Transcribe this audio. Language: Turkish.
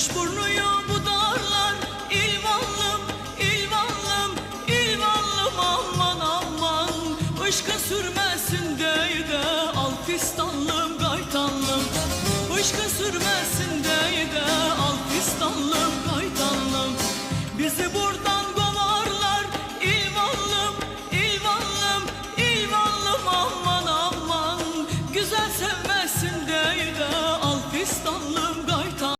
Kuş burnuyu bu dağlar ilvallım, ilvallım, ilvallım aman aman. Başka sürmesin de de alt